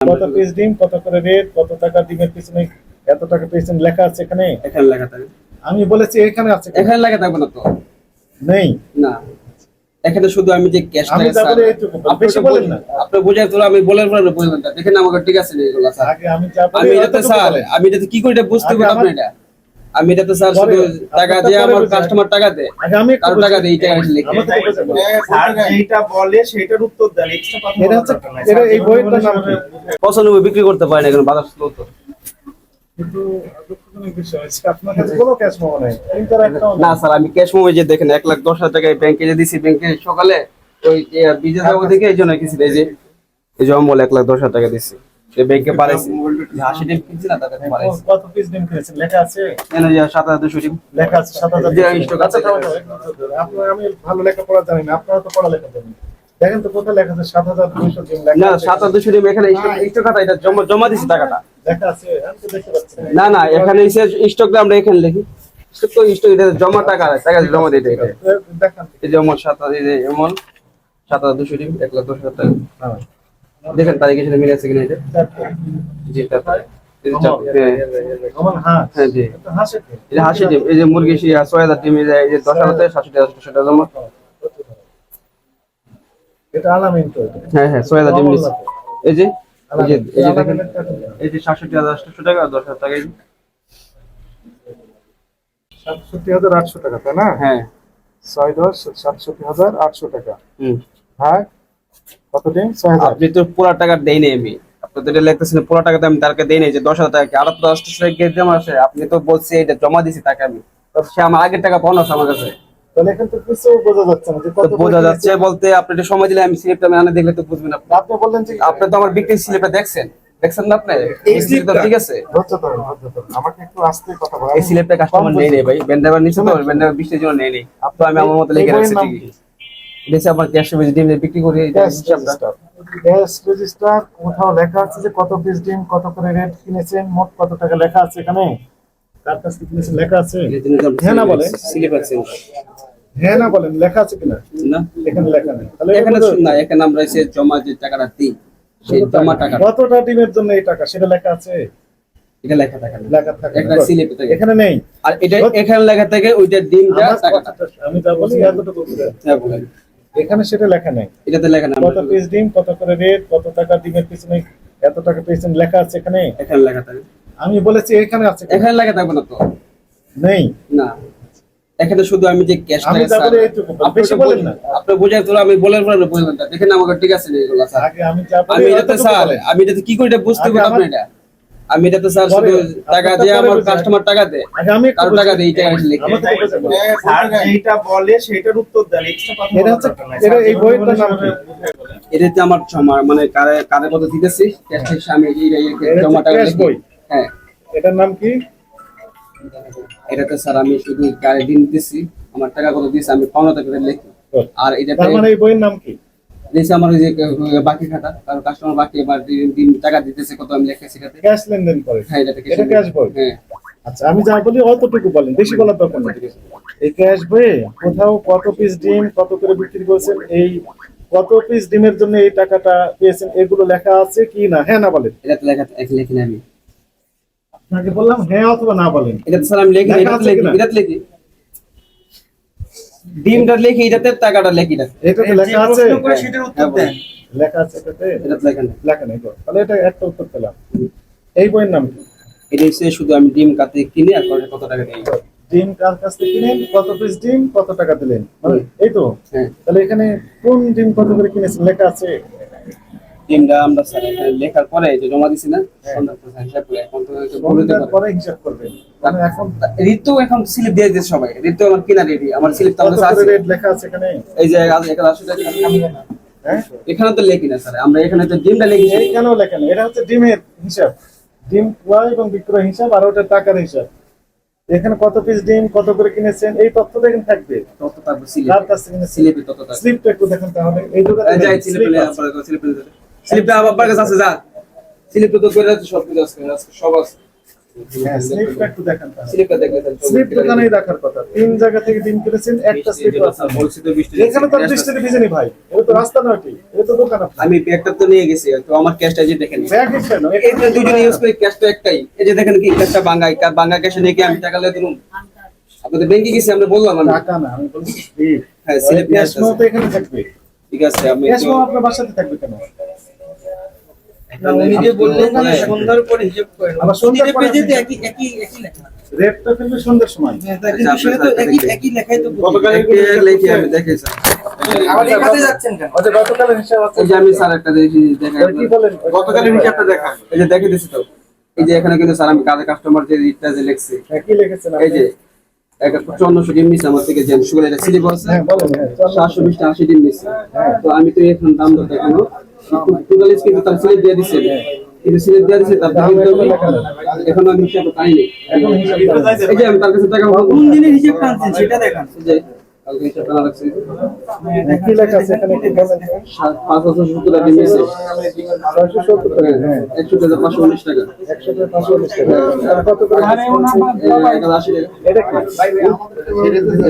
কত পিস ডিম কত করে রেট কত টাকা ডিমের পিছনে এত টাকা পেয়েছেন লেখা আছে এখানে? এখানে লেখা থাকে। আমি বলেছি এখানে আছে এখানে লেখা থাকবে না তো। নেই? না। এখানে শুধু আমি যে ক্যাশ আমি যা বলি এইটুকু বেশি বলেন না। আপনি বুঝাই তো আমি বলার পরে বুঝবেন দেখেন আমাকে ঠিক আছে এগুলো স্যার। আগে আমি যা বলি আমি এটা স্যার আমি এটা কি করে বুঝতে পারব আপনি এটা? আমি এটাতে স্যার শুধু টাকা দিয়ে আমার কাস্টমার টাকা দেয়। আগে আমি কারও। টাকা দেয় এইটা আসলে লিখে স্যার যেটা বলে সেটার উত্তর দেন এটা হচ্ছে এটা এই বইটার নাম পঁচানব্বই বিক্রি করতে পারে না কারণ বাজার স্লো তো না স্যার আমি ক্যাশ মোবাইল যে দেখেন এক লাখ দশ হাজার টাকায় ব্যাংকে যে দিছি ব্যাংকে সকালে ওই বাবু থেকে এই জন্য কিছু এই যে এই যে অমল এক লাখ দশ হাজার টাকা দিছি। সে ব্যাংকে পারেছি হাসি ডিম কিনছি তাদের কত পিস ডিম কিনেছেন? লেখা আছে? সাত হাজার দুশো ডিম। লেখা আছে সাত হাজার যে স্টক আছে। আপনার আমি ভালো লেখাপড়া জানি না আপনারা তো পড়ালেখা জানেন। দেখেন তো কোথায় লেখা আছে সাত হাজার দুইশো ডিম না সাত হাজার দুশো ডিম এখানে স্টক খাতা এটা জমা জমা দিছি টাকাটা। লেখা আছে আমি তো দেখতে পাচ্ছি না। না এখানে এসে স্টকটা আমরা এখানে লিখি। স্টক তো স্টক এটা জমা টাকা টাকা জমা দিতে এটা। দেখান। এই যে অমল সাত হাজার এই সাত হাজার দুশো ডিম এক লাখ দশ হাজার টাকা। হ্যাঁ। দেখেন তারিখের সাথে মিলে আছে কিনা এটা জি তারপরে। হ্যাঁ। হাঁস। হ্যাঁ জি। এটা হাঁসে কি? এই যে হাসি ডিম এই যে মুরগি ছয় হাজার ডিম এই যে- দশ হাজার সাতশো টাকা সাতশো টাকা জমা এটা আলামিন তো এটা। হ্যাঁ হ্যাঁ ছয় হাজার ডিম নিচ্ছে। এই যে এই যে এই যে দেখেন আলামিনের টাকা। না। এই যে সাতষট্টি হাজার আটশো টাকা দশ হাজার টাকা সাতষট্টি হাজার আটশো টাকা তাই না? হ্যাঁ। ছয় দশ সাতষট্টি হাজার আটশো টাকা। হুম। হ্যাঁ আপনি তো পুরো টাকা দেই নাই আমি। আপনি তো এটা লিখতেছেন পুরো টাকা তো আমি তাকে দেই নাই যে দশ হাজার টাকা। আরও দশ টাকা জমা আছে। আপনি তো বলছি এটা জমা দিছি টাকা আমি। তো সে আমার আগের টাকা আছে আমার কাছে। বোঝা যাচ্ছে বলতে আপনি সময় দিলে আমি স্লিপটা দেখলে তো বুঝবেন আপনি। আপনি বললেন যে আপনি তো আমার স্লিপটা দেখছেন। দেখছেন না আপনি? এই স্লিপটা ঠিক আছে? আমাকে একটু আস্তে কথা এই স্লিপটা কাস্টমার নেই নেই ভাই। নিচ্ছে তো নেই নেই আমি আমার মতো লিখে বইয়ের রাখছি ঠিকই। কি? দেশে আমার ক্যাশ বেশি ডিম বিক্রি করি ক্যাশ রেজিস্টার কোথাও লেখা আছে যে কত পিস ডিম কত করে রেট কিনেছেন মোট কত টাকা লেখা আছে এখানে? কার কাছ থেকে কিনেছেন লেখা আছে? হ্যাঁ না বলে স্লিপ আছে হ্যাঁ না বলেন লেখা আছে কিনা? না। এখানে লেখা নেই। তাহলে এখানে না এখানে আমরা এসে জমা যে টাকাটা দিই সেই জমা টাকা? কতটা ডিমের জন্য এই টাকা? সেটা লেখা আছে? এটা লেখা থাকে। লেখা থাকে একটা স্লিপে থাকে। এখানে নেই। আর এটা এখানে লেখা থাকে ওইটা ডিমটা টাকাটা। আমি যা বলি এতটুকু হ্যাঁ বলেন। এখানে সেটা লেখা নেই। এটাতে লেখা না কত পিস ডিম কত করে রেট কত টাকা ডিমের পিছনে এত টাকা পেয়েছেন লেখা আছে এখানে? এখানে লেখা থাকে। আমি বলেছি এখানে আছে। এখানে লেখা থাকবে না তো? নেই। না। এখানে শুধু আমি যে ক্যাশ আমি যা এইটুকু বেশি বলেন না। আপনি বুঝাই তো আমি বলার পরে বুঝবেন না দেখেন আমাকে ঠিক আছে এগুলো স্যার আগে আমি আমি এটাতে অতটুকু স্যার আমি এটাতে কি করে এটা বুঝতে আগে পারব আমার- আপনি এটা তো স্যার শুধু টাকা দিয়ে আমার কাস্টমার টাকা দেয়। আগে আমি কারও টাকা এইটা আসলে লিখে বলেন। স্যার যেটা বলে সেটার উত্তর দেন এটা হচ্ছে এটা এই বইটার নাম কি? এটাতে আমার জমা- মানে কারে কারে কত দিতেছি ক্যাশ থেকে আমি এই এই- জমা টাকা লিখি। হ্যাঁ। এটার নাম কি? এটাতে স্যার আমি শুধু গাড়ি দিন দিতেছি আমার টাকা কত দিয়েছি আমি পাওনা টাকা লিখি। আর এটা তার মানে এই বইয়ের নাম কি? দিয়েছে আমার ওই যে বাকি খাতা কারণ কাস্টমার বাকি এবার দিন- টাকা দিতেছে কত আমি লেখা সেটাতে ক্যাশ লেনদেন করে? হ্যাঁ এটা ক্যাশ বই? হ্যাঁ। আচ্ছা আমি যা বলি অতটুকু বলেন বেশি বলার দরকার নেই এই ক্যাশ বইয়ে কোথাও কত পিস ডিম কত করে বিক্রি করেছেন এই কত পিস ডিমের জন্য এই টাকাটা পেয়েছেন এগুলো লেখা আছে কি না? হ্যাঁ না বলেন। এটাতে লেখা এক লিখি না আমি। আপনাকে বললাম হ্যাঁ অথবা না বলেন। এটাতে স্যার আমি লিখি না, লেখা লিখি? এটাতে লিখি। ডিমটা লেখি এটাতে টাকাটা লেখি না। এটাতে লেখা আছে? প্রশ্ন করে সেটার উত্তর হ্যাঁ, দেন। লেখা আছে এটাতে? এটাতে লেখা না লেখা নেই তো। তাহলে এটা একটা উত্তর পেলাম। এই বইয়ের নাম কি? এটা হচ্ছে শুধু আমি ডিম কাতে কিনে আর কত টাকা দিই। ডিম কার কাছ থেকে কিনেন? কত পিস ডিম কত টাকা দিলেন? মানে এই তো? হ্যাঁ। তাহলে এখানে কোন ডিম কত করে কিনেছেন? লেখা আছে? ডিমটা আমরা স্যার এখানে লেখার পরে যে জমা দিছি না হ্যাঁ। হিসাব করে এখন তো পারে হিসাব মানে এখন ঋতু এখন স্লিপ দিয়ে দিয়েছে সবাই। ঋতু আমার কিনা রেডি আমার স্লিপ তো কত আমার কাছে করে আছে। রেট লেখা আছে এখানে? এই যে এখানে আসলে এখানে তো লেখি না স্যার আমরা এখানে তো ডিমটা লিখেছি কেন লেখা এটা হচ্ছে ডিমের হিসাব। ডিম ক্রয় এবং বিক্রয় হিসাব আর ওটা টাকার হিসাব। এখানে কত পিস ডিম কত করে কিনেছেন এই তথ্যটা এখানে থাকবে। তত তারপর স্লিপ। কার কাছ থেকে তত স্লিপটা একটু দেখেন তাহলে। এই দুটো যাই স্লিপ নিয়ে স্লিপ নিয়ে স্লিপটা কাছে আছে যা। স্লিপ তো করে আছে সব কিছু আছে আজকে সব আছে। হ্যাঁ আমি ব্যাগটা তো নিয়ে গেছি তো আমার ক্যাশটা যে দেখেন। দুজনে ইউজ করি ক্যাশ তো একটাই। এই যে দেখেন কি ক্যাশটা বাঙ্গাই বাঙ্গা ক্যাশে নিয়ে আমি টাকা লিয়ে দিলাম। আপনাদের ব্যাংকে গেছি আমরা বললাম টাকা না আমি বলছি হ্যাঁ, ঠিক আছে আমি আপনার বাসাতে থাকবে কেন? উনি যে বললেন যে হ্যাঁ। সন্ধ্যার পরে হিসেব করেন। আবার সন্ধ্যার পরে পেজেতে একই একই একই লেখা। রেটটা কিন্তু সন্ধ্যার সময়। হ্যাঁ, কিন্তু সেটা তো একই একই লেখাই তো গতকাল একটা আমি দেখি স্যার। আবার দেখাতে যাচ্ছেন কেন? আচ্ছা হিসাব আছে। এই যে আমি স্যার একটা দেখি দেখা কি বলেন? গতকালের হিসাবটা দেখা। এই যে দেখে দিছি তো। এই যে এখানে কিন্তু স্যার আমি কাজে কাস্টমার যে রিটটা যে লিখছি। হ্যাঁ, কি লিখেছেন এই যে একটা চন্দ্রশো ডিম নিচ্ছে আমার থেকে সুগার এটা হ্যাঁ বলেন হ্যাঁ চল। সাতশো বিশটা আশি ডিম নিচ্ছে তো আমি তো এখন দাম দর দেখানো। টোটাল কিন্তু তার স্লিপ দিয়ে দিচ্ছে কিন্তু স্লিপ দিয়ে দিচ্ছে তার দাম কিন্তু আমি এখন আমি হিসাব পাইনি এখন হিসাব করেন। এই যে আমি তার কাছে টাকা পাবো। কোন দিনের হিসেব টানছেন সেটা দেখান। হ্যাঁ, কি লেখা আছে এখানে বলেন পাঁচ হাজার সত্তর টাকা ডিম ছয়শো সত্তর টাকা হ্যাঁ একশো টাকা পাঁচশো উনিশ টাকা একশো টাকা পাঁচশো উনিশ টাকা কত করে এই যে এক হাজার আশি টাকা এটা কি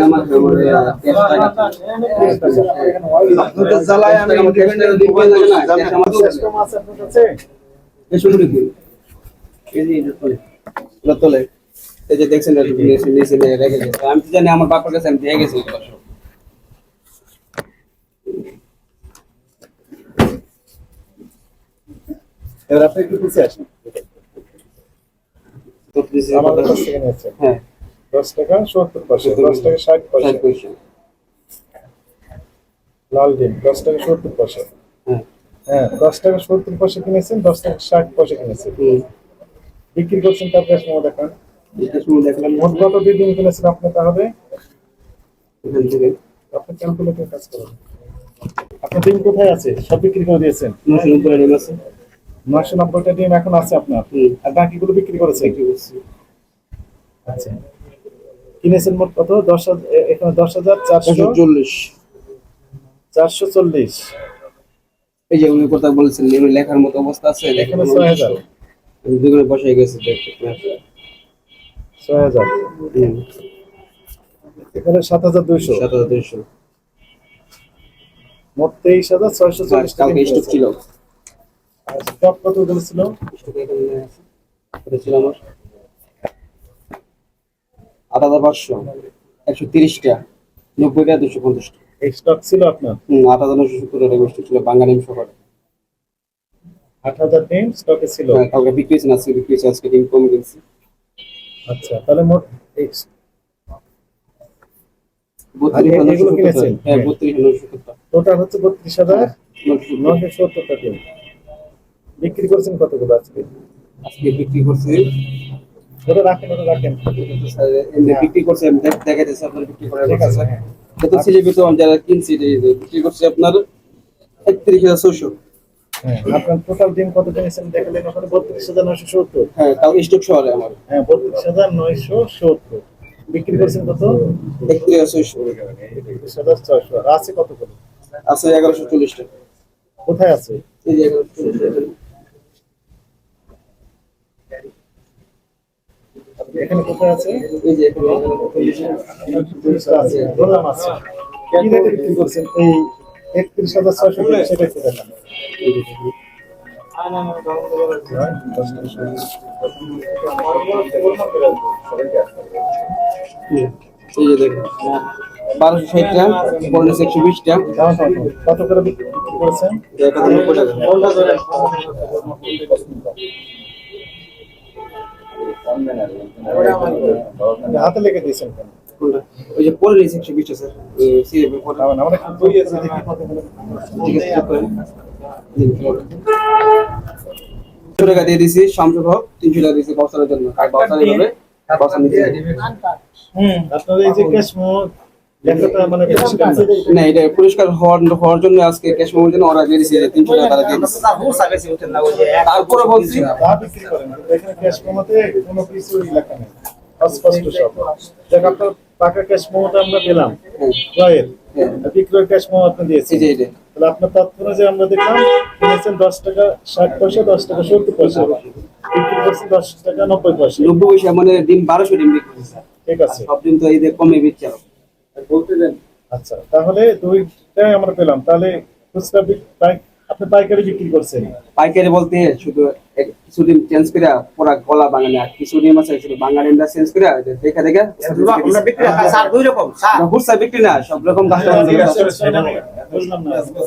আমার আমার ক্যাশ টাকা আপনাদের জ্বালায় আমি আমার ক্যাশ টাকা দিতে লাগে না ক্যাশ আমার সিস্টেম আছে আপনার কাছে এই দিন এই যে এটা তোলে এই যে দেখছেন নিয়ে রেখে গেছে আমি তো জানি আমার বাবার কাছে আমি দিয়ে গেছি এবার আপনি একটু পিছিয়ে আসেন। আমাদের কাছ থেকে নিয়েছেন হ্যাঁ। দশ টাকা সত্তর পয়সা। দশ টাকা ষাট পয়সা। লাল ডিম দশ টাকা সত্তর পয়সা। হ্যাঁ। হ্যাঁ দশ টাকা সত্তর পয়সা কিনেছেন দশ টাকা ষাট পয়সা কিনেছেন। বিক্রি করছেন তার কাছে সময় দেখান দেখলাম। মোট কত ডিম কিনেছেন আপনি তাহলে? এখান থেকে। আপনি ক্যালকুলেটর কাজ করুন। আপনার ডিম কোথায় আছে? সব বিক্রি করে দিয়েছেন? নশো নব্বই ডিম আছে। নয়শো নব্বইটা ডিম এখন আছে আপনার? আর বাকিগুলো বিক্রি করেছেন? আচ্ছা। কিনেছেন মোট কত? দশ হাজার এখানে দশ হাজার চারশো চল্লিশ। চারশো চল্লিশ। এই যে উনি কথা বলছেন লেখার মতো অবস্থা আছে এখানে ছয় হাজার। বসে গেছি ছয় হাজার। হুম এখানে সাত হাজার দুইশো। সাত হাজার দুইশো। মোট তেইশ হাজার ছয়শো চল্লিশ টাকা স্টক ছিল। স্টক কত বলেছিল স্টক এখানে ছিল আমার। আট হাজার পাঁচশো। একশো তিরিশটা নব্বইটা দুশো পঞ্চাশটা এই স্টক ছিল আপনার? হুম আট হাজার নশো সত্তর টাকা স্টক ছিল বাঙালি সকালে আট হাজার ডিম স্টকে ছিল। হ্যাঁ, কালকে বিক্রি হয়েছে না আজকে বিক্রি হয়েছে আজকে ডিম কমে গেছে। আচ্ছা তাহলে মোট এগুলো কিনেছেন? হ্যাঁ টোটাল হচ্ছে বত্রিশ হাজার নশো বিক্রি করেছেন কতগুলো আজকে? আজকে বিক্রি করছি। ওটা রাখেন ওটা রাখেন। এমনি বিক্রি করছি আমি দেখ- দেখাইতেছি আপনার বিক্রি করে ঠিক আছে হ্যাঁ। তো কিনছি বিক্রি করছি আপনার একত্রিশ হাজার ছশো আপনার টোটাল ডিম কত কিনেছেন দেখালেন ওখানে বত্রিশ হাজার নয়শো সত্তর। হ্যাঁ তাও স্টক শহরে আমার। হ্যাঁ বত্রিশ হাজার নয়শো সত্তর। বিক্রি করেছেন কত? হাজার ছয়শো হাজার ছয়শো। আর আছে কত করে? আছে এগারোশো চল্লিশ টাকা কোথায় আছে? এই যে এগারোশো চল্লিশ টাকা এখানে কোথায় আছে? এই যে এখানে আছে। ধরলাম আছে। কি রেটে বিক্রি করছেন? এই একত্রিশ হাজার ছয়শো সেটা একটু দেখান এই যে দেখুন। বারোশো ষাটটা পনেরো একশো বিশটা কত? কত করে বিক্রি করেছেন হাতে লেগে দিয়েছেন কোনটা? ওই যে পরে। নিয়েছে একশো বিশটা স্যার তিনশো টাকা দিয়ে দিছি শামসুর হক তিনশো টাকা দিয়েছি বসানোর জন্য। আর বসানো লেখাটা মানে পরিষ্কার না। এটা পরিষ্কার হওয়ার হওয়ার জন্য আজকে ক্যাশ মেমোর জন্য দিয়ে দিছে তিনশো টাকা তারা দিয়ে দিছে। তারপরে বলছি তা বিক্রি করেন। কিন্তু এখানে ক্যাশ মোতে কোনো কিছুই লেখা নেই। অস্পষ্ট সব। আপনার পাকা ক্যাশ মোটা আমরা পেলাম। ক্রয়ের হ্যাঁ। বিক্রয়ের ক্যাশ মো আপনি দিয়েছেন। এই তাহলে আপনার তথ্য অনুযায়ী আমরা দেখলাম কিনেছেন দশ টাকা ষাট পয়সা দশ টাকা সত্তর পয়সা। বিক্রি বিক্রি করছেন দশ টাকা নব্বই পয়সা। নব্বই পয়সা মানে ডিম বারোশো ডিম বিক্রি করছে ঠিক আছে। সব ডিম তো এই যে কমে বিচ্ছে বলতে দেন। আচ্ছা তাহলে দুইটাই আমরা পেলাম। তাহলে খুচরা পাই- আপনি পাইকারি বিক্রি করছেন? পাইকারি বলতে শুধু এক- কিছু ডিম চেঞ্জ করে পুরা গলা বাঙালি আর কিছু ডিম আছে শুধু চেঞ্জ করে দেখে দেখে আমরা বিক্রি দুই রকম স্যার। বিক্রি না সব রকম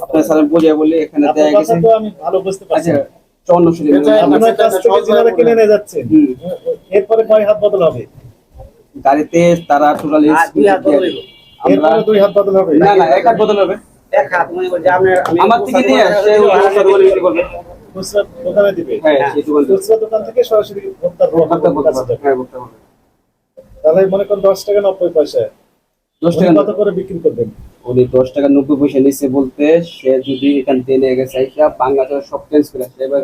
আপনার স্যার বুঝে বলে এখানে দেয়া গেছে। আমি ভালো বুঝতে পারছি। আচ্ছা। এরপরে কয় হাত বদল হবে? গাড়িতে তারা টোটালি এরপরে দুই হাত বদল হবে? না না এক হাত বদল হবে। মনে আমার থেকে নিয়ে দোকানে দিবে? হ্যাঁ দোকান থেকে সরাসরি। হ্যাঁ। তাহলে মনে করেন দশ টাকা নব্বই পয়সা। দশ টাকা কত করে বিক্রি করবেন? উনি দশ টাকা নব্বই পয়সা নিচ্ছে বলতে সে যদি এখান থেকে নিয়ে গেছে আইসা বাংলা সব চেঞ্জ করে এবার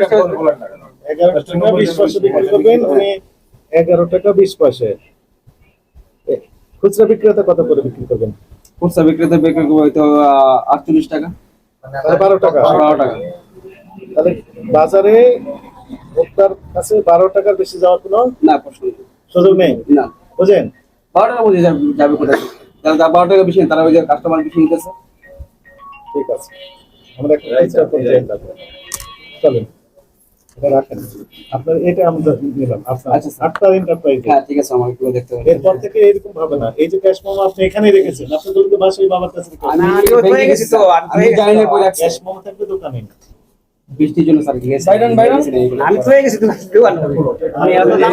টাকা এগারো টাকা বিশ পয়সা বিক্রি করবেন উনি এগারো টাকা বিশ পয়সা। এ, খুচরা বিক্রেতা কত করে বিক্রি করবেন? খুচরা বিক্রেতা বিক্রি করবে হয়তো আটচল্লিশ টাকা। বারো টাকা। বারো টাকা। তাহলে বাজারে ভোক্তার কাছে বারো টাকার বেশি যাওয়ার কোনো না সুযোগ নেই? না। বুঝেন বারো টাকা বুঝে যাবে কোথায়? যারা বারো টাকা বেশি তারা ওই যে কাস্টমার বেশি নিতেছে। ঠিক আছে। আমরা একটা চলেন। রাখেন। আপনার এটা আমরা নিলাম। আপনার আচ্ছা, আটটার এন্টারপ্রাইজ হ্যাঁ ঠিক আছে আমাকে একটু দেখতে হবে। এরপর থেকে এরকম হবে না। এই যে ক্যাশ মোমো আপনি এখানেই রেখেছেন। আপনি দূরকে বাসায় বাবার কাছে রেখেছেন। আমি আমি হয়ে গেছি তো, আমি আমি জানি না গেছি তো। কই রাখছি ক্যাশ মোমো থাকবে দোকানে। বৃষ্টির জন্য স্যার বাইরন বাইরন। আমি তো হয়ে গেছি তো। আমি এত দাম